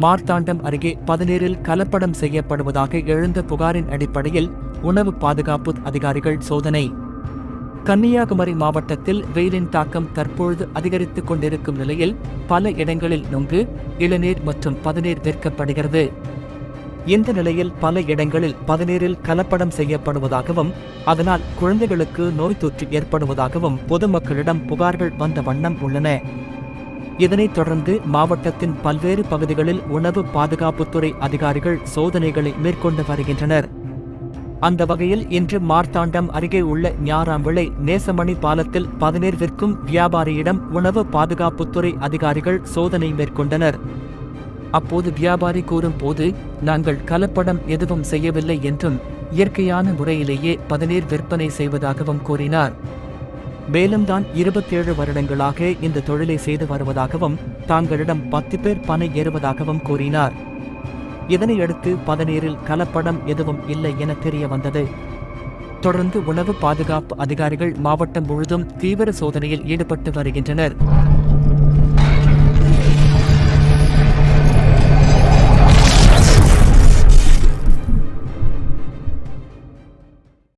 மார்த்தாண்டம் அருகே பதினேறில் கலப்படம் செய்யப்படுவதாக எழுந்த புகாரின் அடிப்படையில் உணவு பாதுகாப்பு அதிகாரிகள் சோதனை. கன்னியாகுமரி மாவட்டத்தில் வெயிலின் தாக்கம் தற்பொழுது அதிகரித்துக் கொண்டிருக்கும் நிலையில் பல இடங்களில் நொங்கு இளநீர் மற்றும் பதநீர் விற்கப்படுகிறது. இந்த நிலையில் பல இடங்களில் பதநீரில் கலப்படம் செய்யப்படுவதாகவும் அதனால் குழந்தைகளுக்கு நோய் தொற்று ஏற்படுவதாகவும் பொதுமக்களிடம் புகார்கள் வந்த வண்ணம் உள்ளன. இதனைத் தொடர்ந்து மாவட்டத்தின் பல்வேறு பகுதிகளில் உணவு பாதுகாப்புத்துறை அதிகாரிகள் சோதனைகளை மேற்கொண்டு வருகின்றனர். அந்த வகையில் இன்று மார்த்தாண்டம் அருகே உள்ள ஞாராம்பிளை நேசமணி பாலத்தில் பதநீர் விற்கும் வியாபாரியிடம் உணவு பாதுகாப்புத்துறை அதிகாரிகள் சோதனை மேற்கொண்டனர். அப்போது வியாபாரி கூறும்போது நாங்கள் கலப்படம் எதுவும் செய்யவில்லை என்றும் இயற்கையான முறையிலேயே பதநீர் விற்பனை செய்வதாகவும் கூறினார். வேலம்தான் இருபத்தேழு வருடங்களாக இந்த தொழிலை செய்து வருவதாகவும் தாங்களிடம் பத்து பேர் பணி ஏறுவதாகவும் கூறினார். இதனையடுத்து பதநீரில் கலப்படம் எதுவும் இல்லை என தெரிய வந்தது. தொடர்ந்து உணவு பாதுகாப்பு அதிகாரிகள் மாவட்டம் முழுதும் தீவிர சோதனையில் ஈடுபட்டு வருகின்றனர்.